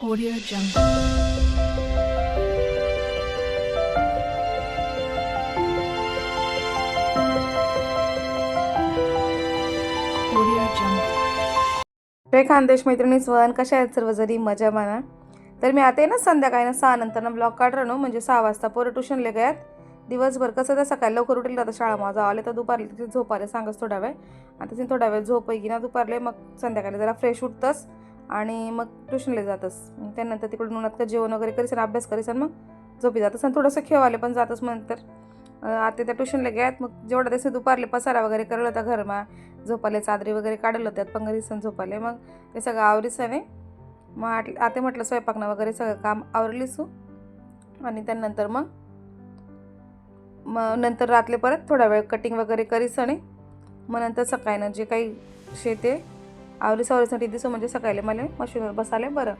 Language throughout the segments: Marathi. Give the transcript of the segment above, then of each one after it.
Audio Jungle. जय खानदेश मैत्रिणी स्वयं कशा आहेत सर्व जरी मजा माना. तर मी आता ना संध्याकाळी ना सहा नंतर ना ब्लॉग काढणार ना म्हणजे सहा वाजता पोरं ट्युशनले गयात दिवसभर कसं तर सकाळी लवकर उठेल आता शाळा माझा आले तर दुपारला तिथे झोप आले सांगच थोडा वेळ. आता तिथे थोडा वेळ झोप की ना दुपारले मग संध्याकाळी जरा फ्रेश उठतंच आणि मग ट्युशनला जातस. त्यानंतर तिकडून उन्हात का जेवण वगैरे करीसन अभ्यास करीसन मग झोपी जातस आणि थोडंसं खेळवाले पण जातस मग नंतर आता त्या ट्युशनला गेल्यात मग जेवढं तसे दुपारले पसारा वगैरे करलं होता घरमा झोपाले चादरी वगैरे काढलं होत्यात पंगरीसन झोपाले मग ते सगळं आवरीसाने मग आट आता म्हटलं स्वयंपाकनं वगैरे सगळं काम आवरलीसू. आणि त्यानंतर मग मग नंतर रातले परत थोडा वेळ कटिंग वगैरे करीसणे मग नंतर सकाळीनं जे काही शेते आवरी सावरीसाठी दिसू म्हणजे सकाळी मला मशीनवर बसाले बरं.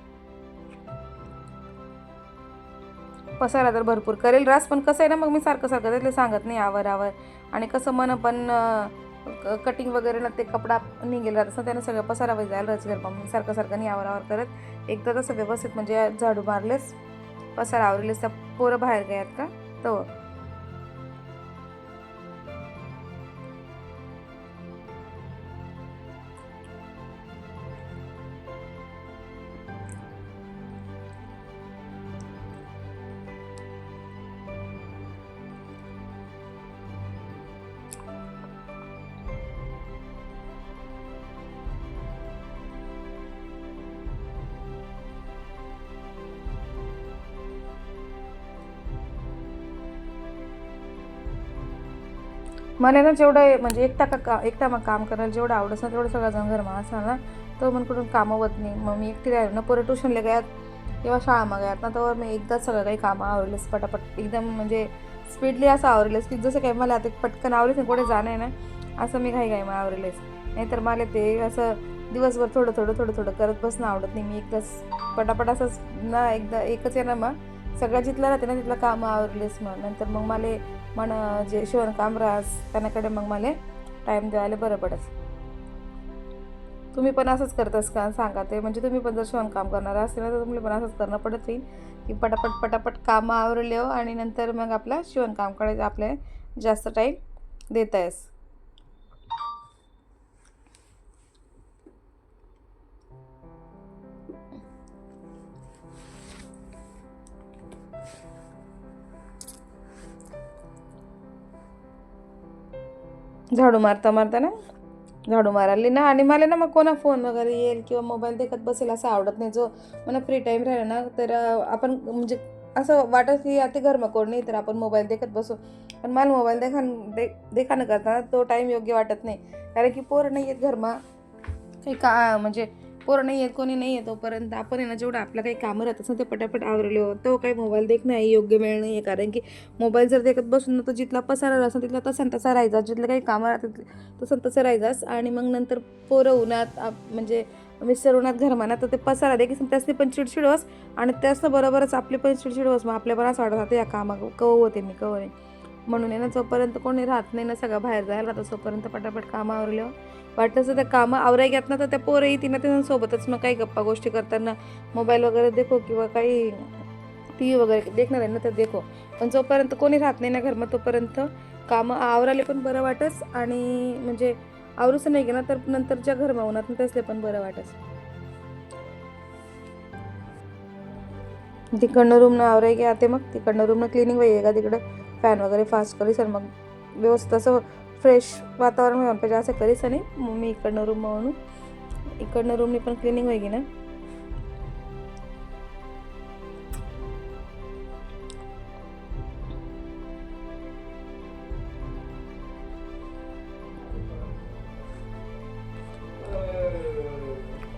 पसारा तर भरपूर करेल रास पण कसं आहे ना मग मी सारखं सारखं त्यातले सांगत नाही आवर आवर. आणि कसं मन पण कटिंग वगैरे ना ते कपडा निघेल राहत असं त्यानं सगळं पसारा वगैरे जायला रच घर मग सारखं सारखं नाही आवर आवर करत. एकदा तसं व्यवस्थित म्हणजे झाडू मारलेस पसारा आवरलेस त्या पोरं बाहेर गयात का? तो मला ना जेवढं आहे म्हणजे एकटा का का एकटा मग काम करायला जेवढं आवडत ना तेवढं सगळं जण घरमा असा ना. तर मग कुठून कामं होत नाही. मग मी एकटी राहिलो ना पोरं ट्युशनला गयात किंवा शाळा मग गयात ना तर मी एकदाच सगळं काही कामं आवरलेस पटापट. एकदम म्हणजे स्पीडली असं आवरलेस की जसं काही मला आता पटकन आवरेस नाही कुठे जाणं आहे ना असं मी घाई घाई मग आवरलेस नाहीतर मला ते असं दिवसभर थोडं थोडं थोडं थोडं करत बसणं आवडत नाही. मी एकदाच पटापट असंच ना एकदा एकच आहे ना मग. सगळं जिथलं राहते ना तिथलं कामं आवरलेस मग. नंतर मग मला मन जे शिवणकाम राहस त्यांनाकडे मग मला टाईम द्यायला बरं पडस. तुम्ही पण असंच करतास का? सांगा ते. म्हणजे तुम्ही पण जर शिवणकाम करणार असेल ना तर तुम्ही पण असंच करणं पडत येईल की पटापट पटापट कामं आवरले हो आणि नंतर मग आपला शिवणकामकडे आपले जास्त टाईम देता येस झाडू मारता मारता ना? झाडू मारायला ना आणि मला ना मग कोणा फोन वगैरे येईल किंवा मोबाईल देखत बसेल असं आवडत नाही. जो मला फ्री टाईम राहिला ना तर आपण म्हणजे असं वाटत की आता घरमा कोण नाही तर आपण मोबाईल देखत बसू. पण मला मोबाईल देखा दे देखाणं करताना तो टाईम योग्य वाटत नाही. कारण की पोरं नाही आहेत घरमा. काही का म्हणजे पोरं नाही आहेत कोणी नाही आहे तोपर्यंत. आपण आहे ना जेवढं आपलं काही कामं राहत असं ते पटापट आवरले हो तो काही मोबाईल देख नाही योग्य वेळ नाही आहे. कारण की मोबाईल जर देखत बसून ना तर जिथला पसारा असं तिथला तसा तसा राहायचा जिथलं काही कामं राहतात तसं तसं राहायचाच आणि मग नंतर पोरं उन्हात म्हणजे मिस्टर उन्हात घरमानात तर ते पसारा देखील त्यासनी पण चिडचिड होस. आणि त्यासनं बरोबरच आपली पण चिडचिड होस. मग आपल्या पण असं वाटत राहतं या कामा कव होते मी कव नाही. म्हणून आहे ना जोपर्यंत कोणी राहत नाही ना सगळं बाहेर जायला तसोपर्यंत तोपर्यंत पटापट कामं आवरलं वाटतं तर कामं आवराय घेत ना तर त्या पोरही तिनं ना त्यांच्यासोबतच मग काही गप्पा गोष्टी करताना मोबाईल वगैरे देखो किंवा काही टी व्ही वगैरे देखणार आहे ना तर देखो. पण जोपर्यंत कोणी राहत नाही ना घर मग तोपर्यंत कामं आवराले पण बरं वाटस आणि म्हणजे आवरूच नाही गेला तर नंतरच्या घर मावनात तसले पण बरं वाटस. तिकडनं रूमनं आवराय घ्या ते मग तिकडनं रूमनं क्लिनिंग वगैरे का? तिकडं फॅन वगैरे फास्ट करीस सर मग व्यवस्थित असं फ्रेश वातावरण व्हायला पाहिजे असं करीस आणि मग मी इकडनं रूम म्हणून इकडनं रूमनी पण क्लिनिंग होईल ना.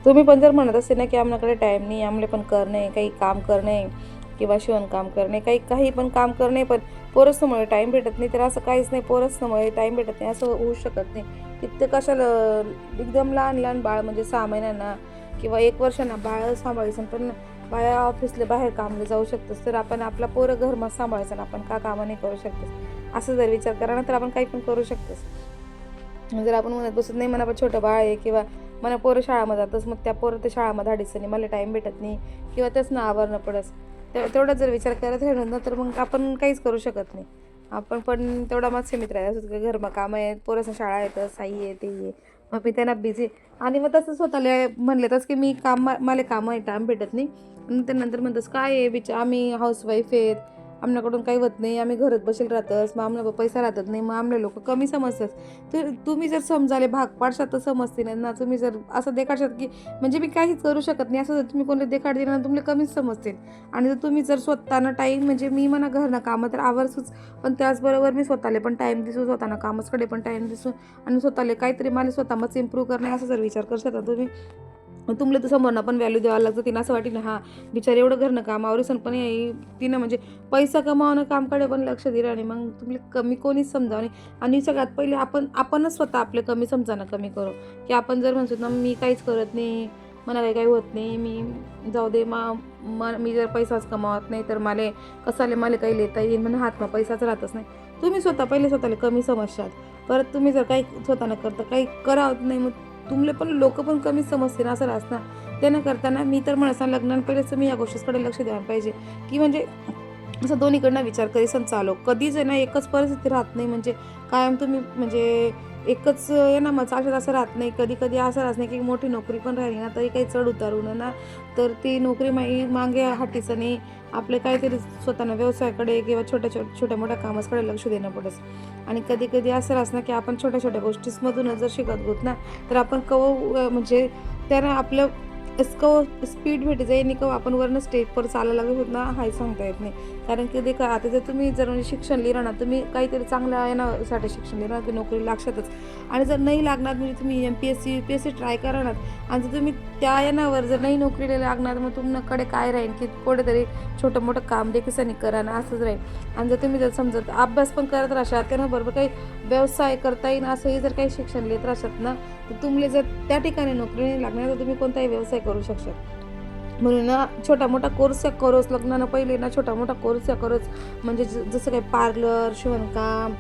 तुम्ही पण जर म्हणत असेल ना की आमच्याकडे टाईम नाही आम्हाला पण करणे काही काम करणे. किंवा शिवणकाम करणे काही काही पण काम करणे पण पोरसमुळे टाईम भेटत नाही. तर असं काहीच नाही पोरसमुळे टाईम भेटत नाही. असं होऊ शकत नाही. तिथं कशाला एकदम लहान लहान बाळ म्हणजे सहा महिन्यांना किंवा एक वर्षांना बाळ सांभाळायचं पण बाया ऑफिसला बाहेर कामला जाऊ शकतोस तर आपण आपला पोरं घरमा सांभाळायचं आपण का कामं नाही करू शकतोस असं जर विचार करा ना तर आपण काही पण करू शकतोस जर आपण म्हणत बसत नाही म्हणा पण छोटं बाळ आहे किंवा मला पोरं शाळामध्ये जातच मग त्या पोरं ते शाळामध्ये अडीचणी मला टाईम भेटत नाही किंवा त्याच ना आवरणं पडस. ते तेवढा जर विचार करत राहिलो ना तर मग आपण काहीच करू शकत नाही. आपण पण तेवढा मग सीमित राहायचं असं घरमा कामं आहेत पोरं शाळा येतं साई आहे ते आहे. मग मी त्यांना बिझी आणि मग तसं स्वतःला म्हणले तसं की मी काम मा- मला कामं आहे टाईम भेटत नाही. आणि ते नंतर म्हणतस काय आहे बिचार आम्ही हाऊसवाईफ आहेत. आमच्याकडून काही होत नाही आम्ही घरात बसेल राहतस मग आम्हाला पैसा राहतात नाही मग आमले लोक कमी समजतात. तर तुम्ही जर समजाले भाग पाडशात तर समजते नाही ना तुम्ही जर असं देखाडशात की म्हणजे मी काहीच करू शकत नाही असं जर तुम्ही कोणी देखाड दिलं ना तुम्हाला कमीच समजतील. आणि जर तुम्ही जर स्वतःनं टाईम म्हणजे मी म्हणा घरनं कामं तर आवरसूच पण त्याचबरोबर मी स्वतःला पण टाईम दिसू स्वतःना कामाचकडे पण टाईम दिसू आणि स्वतःला काहीतरी मला स्वतःच इम्प्रूव्ह करणे असं जर विचार करशात शकता तुम्ही मग तुमले तर समोरनं पण व्हॅल्यू द्यावं लागतं. तिनं असं वाटेल हा बिचार एवढं घरनं कामावर पण येई तिनं म्हणजे पैसा कमावणं कामकडे पण लक्ष दिलं आणि मग तुम्ही कमी कोणीच समजावं नाही. आणि सगळ्यात पहिले आपण आपणच स्वतः आपले कमी समजावणं कमी करू. की आपण जर म्हणतो ना मी काहीच करत नाही मला काही काही होत नाही मी जाऊ दे मा मी जर पैसाच कमावत नाही तर मला कसाले मला काही लेता येईल म्हणून हातमा पैसाच राहतच नाही. तुम्ही स्वतः पहिले स्वतःला कमी समजशाल परत तुम्ही जर काही स्वतः न करता काही करावत नाही मग तुमले पण लोक पण कमी समजते ना असं राहस ना. ते करताना मी तर म्हणसा लग्नान पहिलेच मी या गोष्टीकडे लक्ष द्यायला पाहिजे. की म्हणजे असं दोन्हीकडनं विचार करीसन चालो. कधीच आहे ना एकच परिस्थिती राहत नाही. म्हणजे कायम तुम्ही म्हणजे एकच आहे ना मग चालत असं राहत नाही. कधी कधी असं राहत नाही की मोठी नोकरी पण राहिली ना तरी काही चढ उतारून ना. तर ती नोकरी माई मागे हाटीचं नाही. आपले काहीतरी स्वतःना व्यवसायाकडे किंवा छोट्या छोट्या छोट्या मोठ्या कामाकडे लक्ष देणं पडस. आणि कधी कधी असं राहत ना की आपण छोट्या छोट्या गोष्टींमधूनच जर शिकत होत ना तर आपण कव म्हणजे त्यानं आपलं कव स्पीड भेटी जाईल आणि कव आपण वरनं स्टेपवर चालायला लागत होत ना हाय सांगता येत नाही. कारण की देखा आता जर तुम्ही जर म्हणजे शिक्षण लिहिलं ना तुम्ही काहीतरी चांगल्या येण्यासाठी शिक्षण लिहिणार की नोकरी लागशातच आणि जर नाही लागणार म्हणजे तुम्ही M P S C U P S C try करणार आणि जर तुम्ही त्या यानावर जर नाही नोकरीला लागणार मग तुमच्याकडे काय राहील? की कुठेतरी छोटं मोठं काम देखील करा ना असंच राहील. आणि जर तुम्ही जर समजत अभ्यास पण करत राहशात त्यांना बरोबर काही व्यवसाय करता येईल असंही जर काही शिक्षण लिहित राहशात ना तर तुमले जर त्या ठिकाणी नोकरी नाही लागणार तर तुम्ही कोणताही व्यवसाय करू शकशात म्हणून ना छोटा मोठा कोर्स या करोच लग्नानं पहिले ना छोटा मोठा कोर्स या करोच म्हणजे ज- जसं काही पार्लर शिवणकाम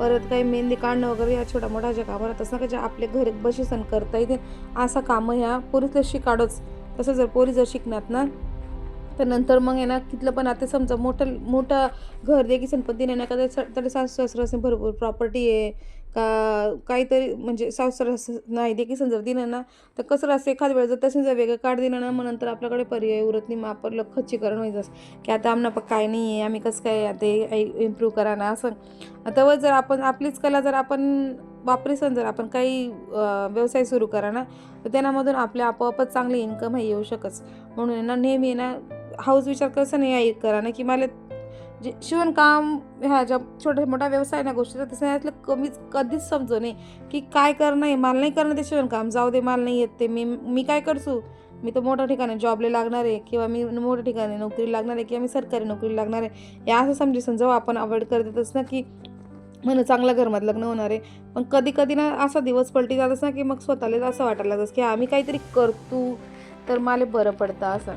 परत काही मेहंदी काढणं वगैरे या छोट्या मोठ्या ज्या कामं राहतात ना म्हणजे का ज्या आपल्या घरी बशीसन करता येते. असा कामं ह्या पोरीतलं शिकाडोच. तसं जर पोरी जर शिकणार ना तर नंतर मग आहे ना तिथलं पण आता समजा मोठं मोठं घर देखील संपत्ती नाही ना का तरी सासू सासऱ्यासनी भरपूर प्रॉपर्टी आहे. का काहीतरी म्हणजे सासऱ्यास नाही देखील समजा दिलं ना तर कसं असं एखाद वेळ जर तसं जर वेगळं काढ दिलं ना मग नंतर आपल्याकडे पर्याय उरत नाही. मग आपलं खच्चीकरण व्हायचं की आता आम्हाला पण काय नाही आहे आम्ही कसं काय ते इम्प्रूव्ह करा ना असं. तेव्हा जर आपण आपलीच कला जर आपण वापरीसन जर आपण काही व्यवसाय सुरू करा ना तर त्यानामधून आपल्या आपोआपच चांगली इन्कम हे येऊ शकच म्हणून ना नेहमी ना हाऊस विचार कसं नाही आहे करा ना की मला जे शिवणकाम ह्या ज्या छोट्या मोठ्या व्यवसाय ना गोष्टी तर तसं यातलं कमीच कधीच समजू नये की काय करणं आहे मला नाही करणं ते शिवणकाम. जाऊ दे मला नाही येत ते. मी मी काय करसू मी तर मोठ्या ठिकाणी जॉबला लागणार आहे किंवा मी मोठ्या ठिकाणी नोकरी लागणार आहे किंवा मी सरकारी नोकरी लागणार आहे. या असं समजू जेव्हा आपण अवॉइड करतच ना की म्हणून चांगल्या घरमात लग्न होणार आहे. पण कधी कधी ना असा दिवस पलटी जात ना की मग स्वतःला असं वाटायला लागतं की आम्ही काहीतरी करतो तर मला बरं पडतं असं.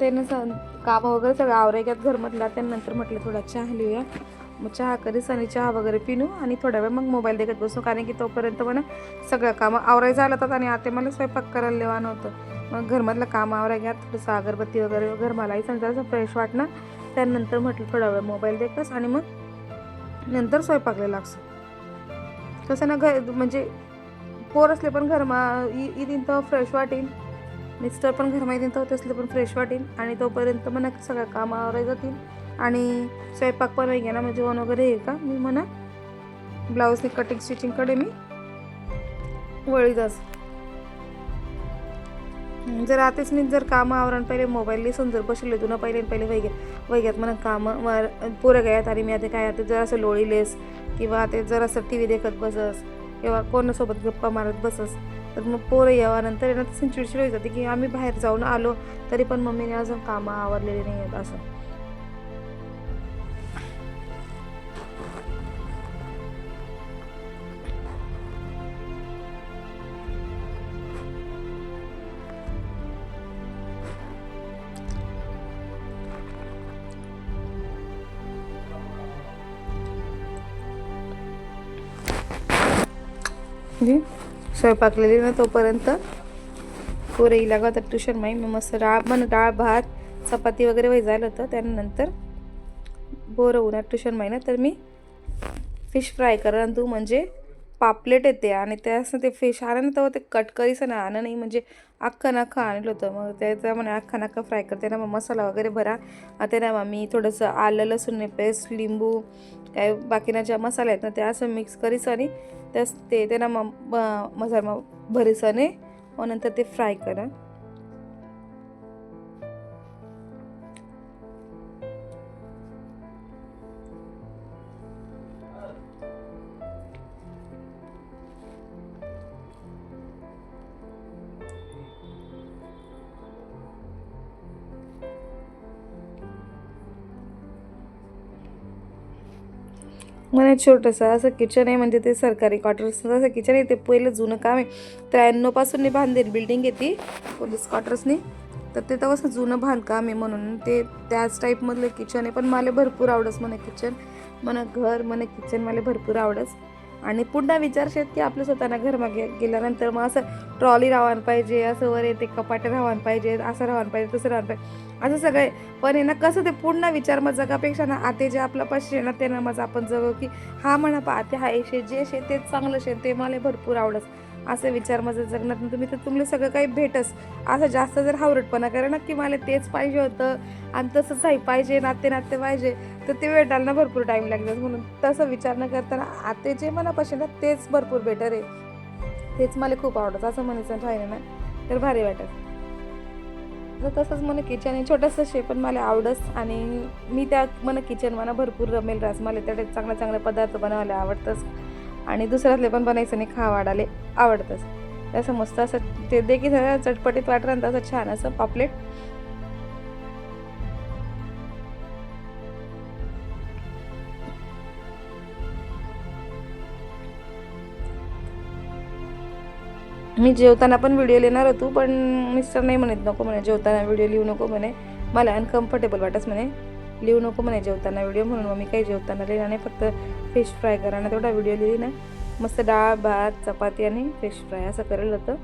ते ना सांग कामं वगैरे सगळं आवरायच्यात घरमधला. त्यानंतर म्हटलं थोडा चहा लिहूया. मग चहा करीस आणि चहा वगैरे पिणू आणि थोड्या वेळ मग मोबाईल देखत बसू. कारण की तोपर्यंत म्हणा सगळं कामं आवराय झालं तर आणि आता मला स्वयंपाक करायला लेवा नव्हतं मग घरमधलं काम आवराय घ्या थोडंसं अगरबत्ती वगैरे घर मलाही समजायचं फ्रेश वाटणार त्यानंतर म्हटलं थोडा वेळ मोबाईल देखस आणि मग नंतर स्वयंपाकला लागसं. कसं ना घर म्हणजे पोर असले पण घरमा येईन तर फ्रेश वाटेल. मिस्टर पण घरमा तर तसले पण फ्रेश वाटेल. आणि तोपर्यंत म्हणा सगळं कामावर आवराय जातील. आणि स्वयंपाक पण आहे ना म्हणजे जेवण वगैरे आहे का? मी म्हणा. ब्लाऊजनी कटिंग स्टिचिंगकडे मी. वळी जास जर आतेच मी जर कामं आवरण पहिले मोबाईल लिसून जर बसले तुला पहिले पहिले वैग्यात वैग्यात म्हणा कामं वर पोरं गयात आणि मी आता काय आता जरासं लोळीलेस किंवा ते जरासं टी व्ही देखत बसस किंवा कोणासोबत गप्पा मारत बसस तर मग पोरं यावानंतर येणं तसं चिडचिड होत जाते की आम्ही बाहेर जाऊन आलो तरी पण मम्मीने अजून कामं आवरलेली नाही आहेत असं. जी स्वयंपाकलेली ना तोपर्यंत. पोरं इला का ट्युशन माही मग मस्त डाळ मन डाळ भात चपाती वगैरे वही झालं होतं. त्यानंतर बोरं उन्हात ट्युशन माही ना तर मी फिश फ्राय करा आणि तू म्हणजे पापलेट येते आणि त्यासनं ते फिश आणलं तर तेव्हा ते कट करीचं ना आणा नाही म्हणजे अख्खं नाखा आणलं होतं. मग त्याचा म्हणे अख्खा नाखा फ्राय करते ना मग मसाला वगैरे भरा. आता ना मग मी थोडंसं आलं लसूण पेस्ट लिंबू काय बाकीना ज्या मसाले आहेत ना त्या असं मिक्स करीस आणि त्यास ते त्यांना म मग ब- मसाला मग भरीस आणि मग नंतर ते फ्राय करा मला छोटंसं असं किचन आहे म्हणजे ते सरकारी क्वार्टर्सचं असं किचन आहे. ते पहिलं जुनं काम आहे. त्र्याण्णवपासून मी बांधेल बिल्डिंग आहे ती पोलीस क्वार्टर्सनी तर ते तेव्हा जुनं बांधकाम आहे म्हणून. ते त्याच टाईपमधलं किचन आहे. पण मला भरपूर आवडस मला किचन मला घर मला किचन मला भरपूर आवडस. आणि पुन्हा विचार शेत की आपलं स्वतःना घर मागे गेल्यानंतर मग असं ट्रॉली राहायला पाहिजे असं वर येते कपाटे राहायला पाहिजे असं राहायला पाहिजे तसं राहायला पाहिजे. असं सगळे पण आहे ना कसं ते पूर्ण विचार मग जगापेक्षा ना आते जे आपलं पाशी ना ते ना माझं आपण जगू की हा म्हणा पा आते हा शे जे शे तेच चांगलं शे ते मला भरपूर आवडत. असं विचार माझं जगण्यात तुम्ही तर तुम्हाला सगळं काही भेटस. असं जास्त जर हावरटपणा करा ना की मला तेच पाहिजे होतं आणि तसंच आहे पाहिजे नाते नाते पाहिजे तर ते भेटायला ना भरपूर टाईम लागतात म्हणून तसं विचार न करताना आते जे मनापाशी ना तेच भरपूर बेटर आहे. तेच मला खूप आवडत असं म्हणायचं राहिलं ना तर भारी वाटत. तर तसंच मला किचन आहे छोटंसं शे पण मला आवडस आणि मी त्या मला किचन मला भरपूर रमेल रास. मला त्या चांगले चांगले पदार्थ बनवायला आवडतंच. आणि दुसऱ्यातले पण बनायचं नाही खा वाढाले आवडतंच. तसं मस्त असं ते देखील सगळं चटपटीत वाटलं तसं छान असं पापलेट. मी जेवताना पण व्हिडिओ लिहिणार होतो पण मिस्टर नाही म्हणत नको म्हणे जेवताना व्हिडिओ लिहू नको म्हणे. मला अनकम्फर्टेबल वाटत म्हणे. लिहू नको म्हणे जेवताना व्हिडिओ म्हणून मग मी काही जेवताना लिहिणार नाही फक्त फिश फ्राय करा ना तेवढा व्हिडिओ लिहिली ना. मस्त डाळ भात चपाती आणि फिश फ्राय असं करेल होतं.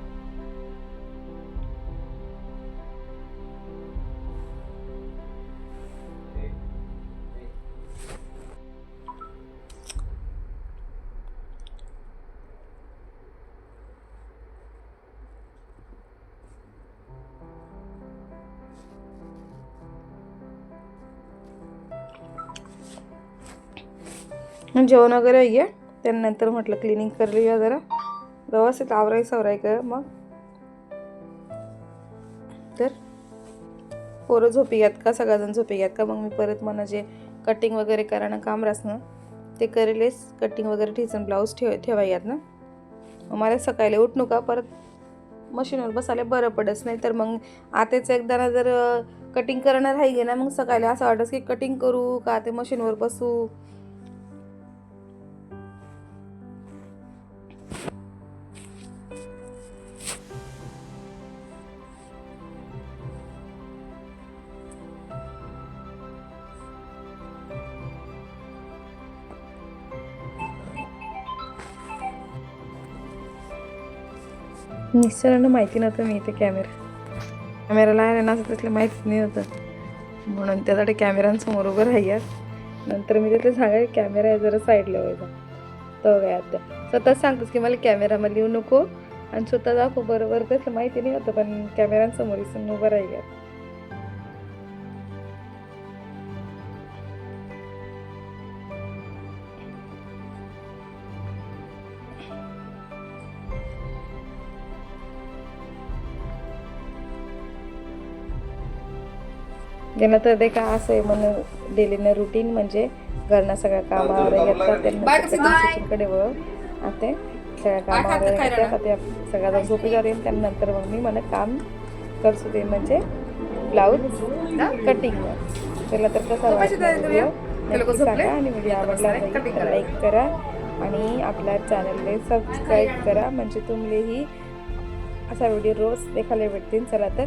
जेवण वगैरे ये त्यानंतर म्हटलं क्लिनिंग करली या जरा. व्यवस्थित आवराय सवराय कर मग. तर पोरं झोपी घ्यात का? सगळ्याजण झोपी घ्यात का? मग मी परत मला जे कटिंग वगैरे करायला काम रासनं ते करेलच कटिंग वगैरे ठेचून ब्लाऊज ठेव ठेवायत ना. मग मला सकाळी उठणू का परत मशीनवर बसायला बरं पडस नाही. तर मग आतेच एकदा ना जर कटिंग करणं राही ना मग सकाळी असं वाटत की कटिंग करू का? ते मशीनवर बसू. निसरांना माहिती नव्हतं मी इथे कॅमेरा कॅमेराला आहे ना असं तसलं माहितीच नाही होतं. म्हणून त्यासाठी कॅमेऱ्यांसमोर उभं राहायचं नंतर मी तिथे सांगाय कॅमेरा आहे जरा साईडला व्हायचा तो काय आता स्वतःच सांगतोस की मला कॅमेरामध्ये येऊ नको. आणि स्वतः दाखव बरोबर तसलं माहिती नाही होतं पण कॅमेऱ्यांसमोर इसून उभं राहिल्यात गेलं तर ते का असं आहे म्हणून डेलीनं रुटीन म्हणजे घरनं सगळ्या कामावर घेतात वळ आता. सगळ्या कामावर घेतात आता सगळ्या झोपी जाते त्यानंतर मग मी मला काम करतो ते म्हणजे ब्लाऊज कटिंग त्याला तर कसा नक्की सांगा आणि व्हिडिओ आवडला लाईक करा आणि आपल्या चॅनलला सबस्क्राईब करा. म्हणजे तुम्हालाही असा व्हिडिओ रोज देखायला भेटतील चला तर